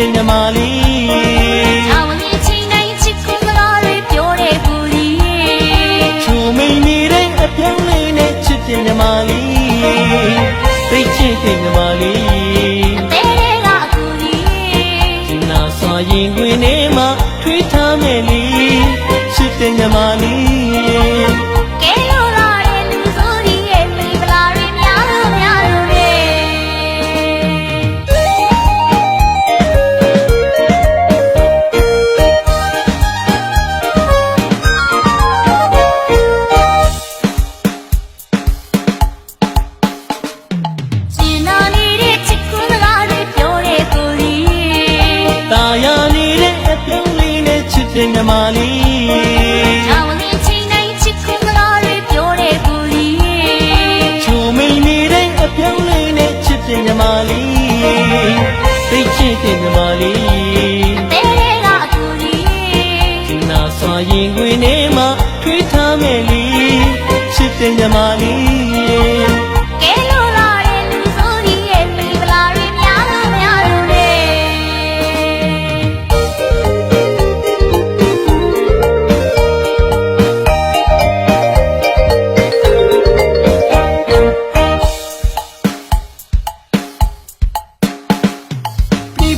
တဲ့မြမလေးအဝင်းချင်းတိုင်းချစ်ခွန်စကားတွေပြောတဲ့ပူရီချိုမိန်နေတဲ့အပြောင်းလေးနဲ့ချစ်တဲ့မြမလေးသိချစ်တဲ့မြမလေးတဲတဲ့ကအကူရီဒီနာစွာရင်တွင်ထဲမှာထွေးထားမယ်လေချစ်တဲ့မြမလေး တဲ့မြမလေးအဝင်းချင်းတိုင်းချစ်ခွန်းစကားတွေပြောတဲ့ကိုရီချိုမိန်နေတဲ့အပြောင်းလေးနဲ့ချစ်တဲ့မြမလေးသိချစ်တဲ့မြမလေးတဲတဲ့ကအကူရီဒီနာစွာရင်တွင်ထဲမှာထွေးထားမယ်လေချစ်တဲ့မြမလေး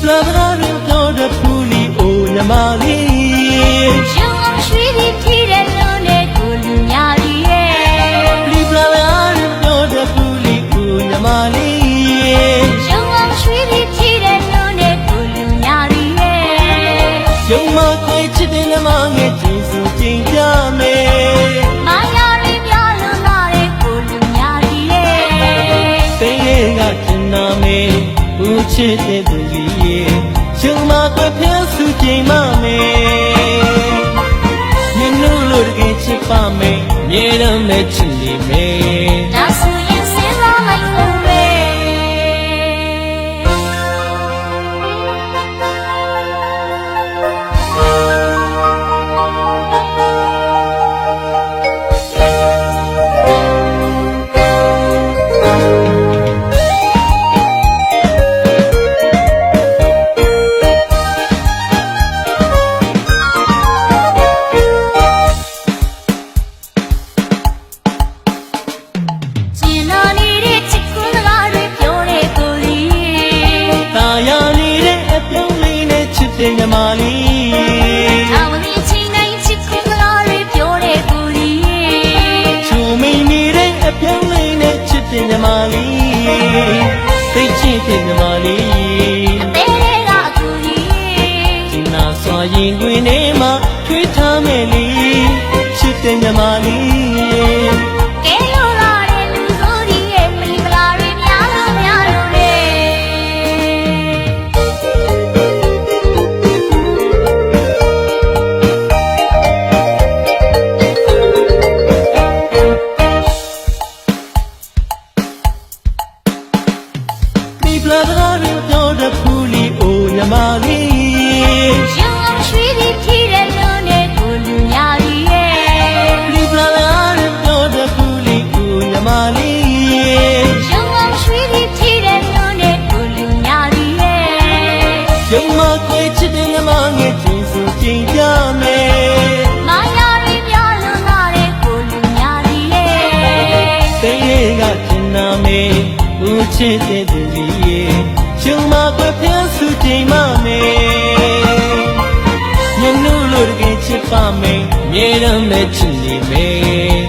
ပလာပလာရင်ပြောတဲ့ဖူလီအိုမြမလေးရုံအောင်ရွှေပြီးထီးတဲ့လူနဲ့ကိုလူများရီရဲ့ဒီပလာပလာရင်ပြောတဲ့ဖူလီအိုမြမလေးရုံအောင်ရွှေပြီးထီးတဲ့လူနဲ့ကိုလူများရီရဲ့ရုံမခွေချစ်တဲ့မြမငယ်ကျင်းစုကျင်းပြမယ် ဦးချစ်တဲ့သူကြီးရေရုံမခွေဖျက်စုကျင်းမမေညနုလို့တကယ်ချစ်ပါမယ်မြေရမဲ့ချစ်နေမေ နဲ့ချစ်တဲ့မြမလေးအဝင်းချင်းတိုင်းချစ်ခွန်းစကားတွေပြောတဲ့ကိုရီချိုမိန်နေတဲ့အပြောင်းလေးနဲ့ချစ်တဲ့မြမလေးသိချစ်တဲ့မြမလေးတဲတဲ့ကအကူရီဒီနာစွာရင်တွင်ထဲမှာထွေးထားမယ်လေချစ်တဲ့မြမလေး မြမလေးရုံအောင်ရွှေပြီးထီးတဲ့လူနဲ့ကိုလူများရီရဲ့ဒီပလာပလာရင်ပြောတဲ့ဖူလီအိုမြမလေးရုံအောင်ရွှေပြီးထီးတဲ့လူနဲ့ကိုလူများရီရဲ့ရုံမခွေချစ်တဲ့မြမငယ်ချင်းစုကျင်းပြမယ်မာယာရီများလို့လာတဲ့ကိုလူများရီရဲ့သိရဲ့ကကျင်နာမေဦးချစ်တဲ့သူကြီးရေချုံမကွယ်ဖျက်စု ချိန်မမေညနုလို့တကယ်ချစ်ပါမယ်မြေရမဲ့ချစ်နေမေ